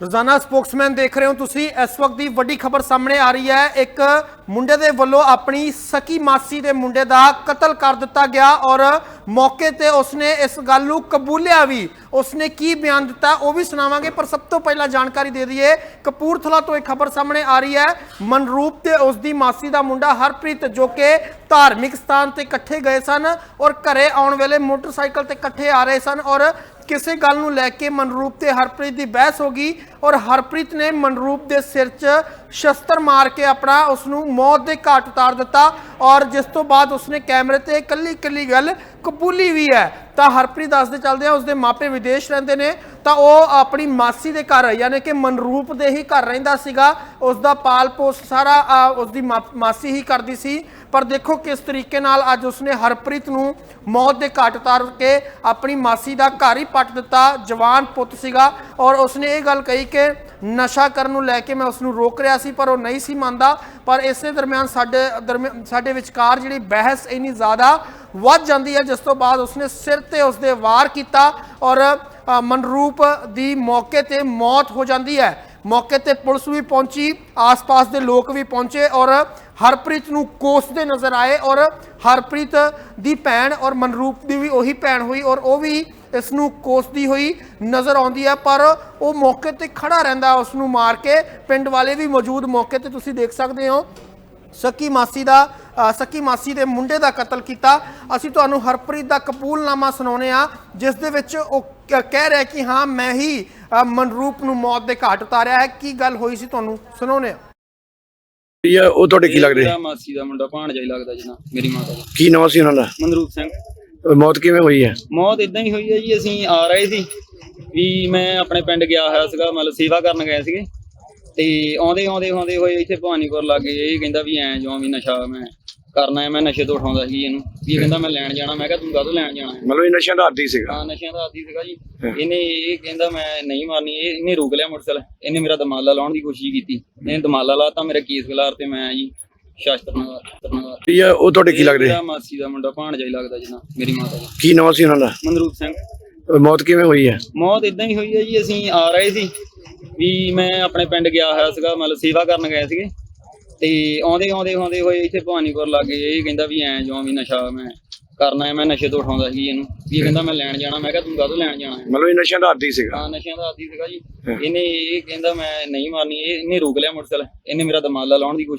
ਰੋਜ਼ਾਨਾ ਸਪੋਕਸਮੈਨ ਦੇਖ ਰਹੇ ਹੋ ਤੁਸੀਂ। ਇਸ ਵਕਤ ਦੀ ਵੱਡੀ ਖਬਰ ਸਾਹਮਣੇ ਆ ਰਹੀ ਹੈ। ਇੱਕ ਮੁੰਡੇ ਦੇ ਵੱਲੋਂ ਆਪਣੀ ਸਕੀ ਮਾਸੀ ਦੇ ਮੁੰਡੇ ਦਾ ਕਤਲ ਕਰ ਦਿੱਤਾ ਗਿਆ ਔਰ ਮੌਕੇ ਤੇ ਉਸਨੇ ਇਸ ਗੱਲ ਨੂੰ ਕਬੂਲਿਆ ਵੀ। ਉਸਨੇ ਕੀ ਬਿਆਨ ਦਿੱਤਾ ਉਹ ਵੀ ਸੁਣਾਵਾਂਗੇ, ਪਰ ਸਭ ਤੋਂ ਪਹਿਲਾਂ ਜਾਣਕਾਰੀ ਦੇ ਦਈਏ, ਕਪੂਰਥਲਾ ਤੋਂ ਇੱਕ ਖਬਰ ਸਾਹਮਣੇ ਆ ਰਹੀ ਹੈ। ਮਨਰੂਪ ਤੇ ਉਸਦੀ ਮਾਸੀ ਦਾ ਮੁੰਡਾ ਹਰਪ੍ਰੀਤ, ਜੋ ਕਿ ਧਾਰਮਿਕ ਸਥਾਨ ਤੇ ਇਕੱਠੇ ਗਏ ਸਨ ਔਰ ਘਰੇ ਆਉਣ ਵੇਲੇ ਮੋਟਰਸਾਈਕਲ ਤੇ ਇਕੱਠੇ ਆ ਰਹੇ ਸਨ ਔਰ ਕਿਸੇ ਗੱਲ ਨੂੰ ਲੈ ਕੇ ਮਨਰੂਪ ਤੇ ਹਰਪ੍ਰੀਤ ਦੀ ਬਹਿਸ ਹੋ ਗਈ ਔਰ ਹਰਪ੍ਰੀਤ ਨੇ ਮਨਰੂਪ ਦੇ ਸਿਰ 'ਚ ਸ਼ਸਤਰ ਮਾਰ ਕੇ ਆਪਣਾ ਉਸ ਨੂੰ ਮੌਤ ਦੇ ਘਾਟ ਉਤਾਰ ਦਿੱਤਾ ਔਰ ਜਿਸ ਤੋਂ ਬਾਅਦ ਉਸਨੇ ਕੈਮਰੇ ਤੇ ਇਕੱਲੀ ਇਕੱਲੀ ਗੱਲ ਕਬੂਲੀ ਵੀ ਹੈ। ਤਾਂ ਹਰਪ੍ਰੀਤ ਦੱਸਦੇ ਚੱਲਦੇ ਆ ਉਸਦੇ ਮਾਪੇ ਵਿਦੇਸ਼ ਰਹਿੰਦੇ ਨੇ। ਤਾਂ ਉਹ ਆਪਣੀ ਮਾਸੀ ਦੇ ਘਰ, ਯਾਨੀ ਕਿ ਮਨਰੂਪ ਦੇ ਹੀ ਘਰ ਰਹਿੰਦਾ ਸੀਗਾ। ਉਸ ਦਾ ਪਾਲ ਪੋਸ ਸਾਰਾ ਉਸਦੀ ਮਾ- ਮਾਸੀ ਹੀ ਕਰਦੀ ਸੀ। ਪਰ ਦੇਖੋ ਕਿਸ ਤਰੀਕੇ ਨਾਲ ਅੱਜ ਉਸਨੇ ਹਰਪ੍ਰੀਤ ਨੂੰ ਮੌਤ ਦੇ ਘਾਟ ਉਤਾਰ ਕੇ ਆਪਣੀ ਮਾਸੀ ਦਾ ਘਰ ਹੀ ਪੱਟ ਦਿੱਤਾ, ਜਵਾਨ ਪੁੱਤ ਸੀਗਾ। ਔਰ ਉਸਨੇ ਇਹ ਗੱਲ ਕਹੀ ਕਿ ਨਸ਼ਾ ਕਰਨ ਨੂੰ ਲੈ ਕੇ ਮੈਂ ਉਸ ਨੂੰ ਰੋਕ ਰਿਹਾ ਸੀ, ਪਰ ਉਹ ਨਹੀਂ ਸੀ ਮੰਨਦਾ। ਪਰ ਇਸੇ ਦਰਮਿਆਨ ਸਾਡੇ ਦਰਮਿਆਨ ਸਾਡੇ ਵਿਚਕਾਰ ਜਿਹੜੀ ਬਹਿਸ ਇੰਨੀ ਜ਼ਿਆਦਾ ਵੱਧ ਜਾਂਦੀ ਹੈ, ਜਿਸ ਤੋਂ ਬਾਅਦ ਉਸਨੇ ਸਿਰ ਤੇ ਉਸਦੇ ਵਾਰ ਕੀਤਾ ਔਰ ਮਨਰੂਪ ਦੀ ਮੌਕੇ ਤੇ ਮੌਤ ਹੋ ਜਾਂਦੀ ਹੈ। ਮੌਕੇ ਤੇ ਪੁਲਿਸ ਵੀ ਪਹੁੰਚੀ, ਆਸ-ਪਾਸ ਦੇ ਲੋਕ ਵੀ ਪਹੁੰਚੇ ਔਰ ਹਰਪ੍ਰੀਤ ਨੂੰ ਕੋਸਦੇ ਨਜ਼ਰ ਆਏ ਔਰ ਹਰਪ੍ਰੀਤ ਦੀ ਭੈਣ ਔਰ ਮਨਰੂਪ ਦੀ ਵੀ ਉਹੀ ਭੈਣ ਹੋਈ ਔਰ ਉਹ ਵੀ ਇਸ ਨੂੰ ਕੋਸਦੀ ਹੋਈ ਨਜ਼ਰ ਆਉਂਦੀ ਹੈ ਪਰ ਉਹ ਮੌਕੇ ਤੇ ਖੜਾ ਰਹਿੰਦਾ ਉਸ ਨੂੰ ਮਾਰ ਕੇ। ਪਿੰਡ ਵਾਲੇ ਵੀ ਮੌਜੂਦ ਮੌਕੇ ਤੇ ਤੁਸੀਂ ਦੇਖ ਸਕਦੇ ਹੋ। ਸਕੀ ਮਾਸੀ ਦਾ ਅ, ਸਕੀ ਮਾਸੀ ਦੇ ਮੁੰਡੇ ਦਾ ਕਤਲ ਕੀਤਾ। ਅਸੀਂ ਤੁਹਾਨੂੰ ਹਰਪ੍ਰੀਤ ਦਾ ਕਪੂਲਨਾਮਾ ਸੁਣਾਉਨੇ ਆ ਜਿਸ ਦੇ ਵਿੱਚ ਉਹ ਕ- ਕਹਿ ਰਿਹਾ ਕਿ ਹਾਂ ਮੈਂ ਹੀ ਮਨਰੂਪ ਨੂੰ ਮੌਤ ਦੇ ਘਾਟ ਉਤਾਰਿਆ ਹੈ। ਕੀ ਗੱਲ ਹੋਈ ਸੀ ਤੁਹਾਨੂੰ ਸੁਣਾਉਨੇ ਆ ਇਹ ਆ, ਉਹ ਤੁਹਾਡੇ ਕੀ ਲੱਗਦੇ? ਮੇਰਾ ਮਾਸੀ ਦਾ ਮੁੰਡਾ ਭਾਣਜਾ ਹੀ ਲੱਗਦਾ ਜਿਨਾ ਮੇਰੀ ਮਾਤਾ ਦਾ। ਕੀ ਨਾਮ ਸੀ ਉਹਨਾਂ ਦਾ? ਮਨਰੂਪ ਸਿੰਘ। ਮੌਤ ਕਿਵੇਂ ਹੋਈ ਹੈ? ਮੌਤ ਇਦਾਂ ਹੀ ਹੋਈ ਹੈ ਜੀ ਅਸੀਂ ਆ ਰਹੇ ਸੀ ਵੀ ਮੈਂ ਆਪਣੇ ਪਿੰਡ ਗਿਆ ਹੋਇਆ ਸੀਗਾ ਮਤਲਬ ਸੇਵਾ ਕਰਨ ਗਏ ਸੀਗੇ। ਤੇ ਆਉਂਦੇ ਆਉਂਦੇ ਆਉਂਦੇ ਹੋਏ ਇੱਥੇ ਭਵਾਨੀਪੁਰ ਲੱਗੇ ਇਹ ਕਹਿੰਦਾ ਵੀ ਐਂ ਜਿਉਂ ਵੀ ਨਸ਼ਾ ਮੈਂ ਕਰਨਾ ਹੈ ਮੈਂ ਨਸ਼ੇ ਤੋਂ ਉਠਾਉਂਦਾ ਸੀ ਇਹਨੂੰ। ਵੀ ਇਹ ਕਹਿੰਦਾ ਮੈਂ ਲੈਣ ਜਾਣਾ ਮੈਂ ਕਿਹਾ ਤੂੰ ਕਾਹਤੋਂ ਲੈਣ ਜਾਣਾ ਹੈ? ਮਤਲਬ ਇਹ ਨਸ਼ਿਆਂ ਦਾ ਆਦੀ ਸੀਗਾ। ਹਾਂ ਨਸ਼ਿਆਂ ਦਾ ਆਦੀ ਸੀਗਾ ਜੀ। ਇਹਨੇ ਇਹ ਕਹਿੰਦਾ ਮੈਂ ਨਹੀਂ ਮਾਰਨੀ ਇਹ ਇਹਨੇ ਰੋਕ ਲਿਆ ਮੋਟਰਸਾਈਕਲ। ਇਹਨੇ ਮੇਰਾ ਦਮਾਲਾ ਲਾਉਣ ਦੀ ਕੋਸ਼ਿਸ਼ ਕੀਤੀ। ਇਹਨੇ ਦਮਾਲਾ ਲਾਤਾ ਮੇਰਾ ਕੇਸ ਖਿਲਾਰ ਤੇ ਮੈਂ ਜੀ ਸ਼ਾਸਤਰ ਨਾਲ ਸ਼ਸਤਰ ਨਾਲ। ਆ, ਉਹ ਤੁਹਾਡੇ ਕੀ ਲੱਗਦੇ? ਮੇਰਾ ਮਾਸੀ ਦਾ ਮੁੰਡਾ ਭਾਣਜਾ ਹੀ ਲੱਗਦਾ ਜਿਨਾ ਮੇਰੀ ਮਾਤਾ ਦਾ। ਕੀ ਨਾਮ ਸੀ ਉਹਨਾਂ ਦਾ? ਮਨਰੂਪ ਸਿੰਘ। ਮੌਤ ਕਿਵੇਂ ਹੋਈ ਹੈ ਮੌਤ ਇਦਾਂ ਹੀ ਹੋਈ ਹੈ ਜੀ ਅਸੀਂ ਆ ਰਹੇ ਸੀ। ਵੀ ਮੈਂ ਆਪਣੇ ਪਿੰਡ ਗਿਆ ਹੋਇਆ ਸੀਗਾ ਮਤਲਬ ਸੇਵਾ ਕਰਨ ਗਏ ਸੀਗੇ। ਤੇ ਆਉਂਦੇ ਆਉਂਦੇ ਆਉਂਦੇ ਹੋਏ ਇੱਥੇ ਭਵਾਨੀਪੁਰ ਲੱਗੇ ਇਹ ਕਹਿੰਦਾ ਵੀ ਐਂ ਜਿਉਂ ਵੀ ਨਸ਼ਾ ਮੈਂ ਕਰਨਾ ਹੈ ਮੈਂ ਨਸ਼ੇ ਤੋਂ ਉਠਾਉਂਦਾ ਸੀ ਇਹਨੂੰ। ਵੀ ਇਹ ਕਹਿੰਦਾ ਮੈਂ ਲੈਣ ਜਾਣਾ। ਮੈਂ ਕਿਹਾ ਤੂੰ ਕਾਹਤੋਂ ਲੈਣ ਜਾਣਾ ਹੈ? ਮਤਲਬ ਇਹ ਨਸ਼ਿਆਂ ਦਾ ਆਦੀ ਸੀਗਾ। ਹਾਂ ਨਸ਼ਿਆਂ ਦਾ ਆਦੀ ਸੀਗਾ ਜੀ। ਇਹਨੇ ਇਹ ਕਹਿੰਦਾ ਮੈਂ ਨਹੀਂ ਮਾਰਨੀ ਇਹ ਇਹਨੇ ਰੋਕ ਲਿਆ ਮੋਟਰਸਾਈਕਲ। ਇਹਨੇ ਮੇਰਾ ਦਮਾਲਾ ਲਾਉਣ ਦੀ ਕੋਸ਼ਿਸ਼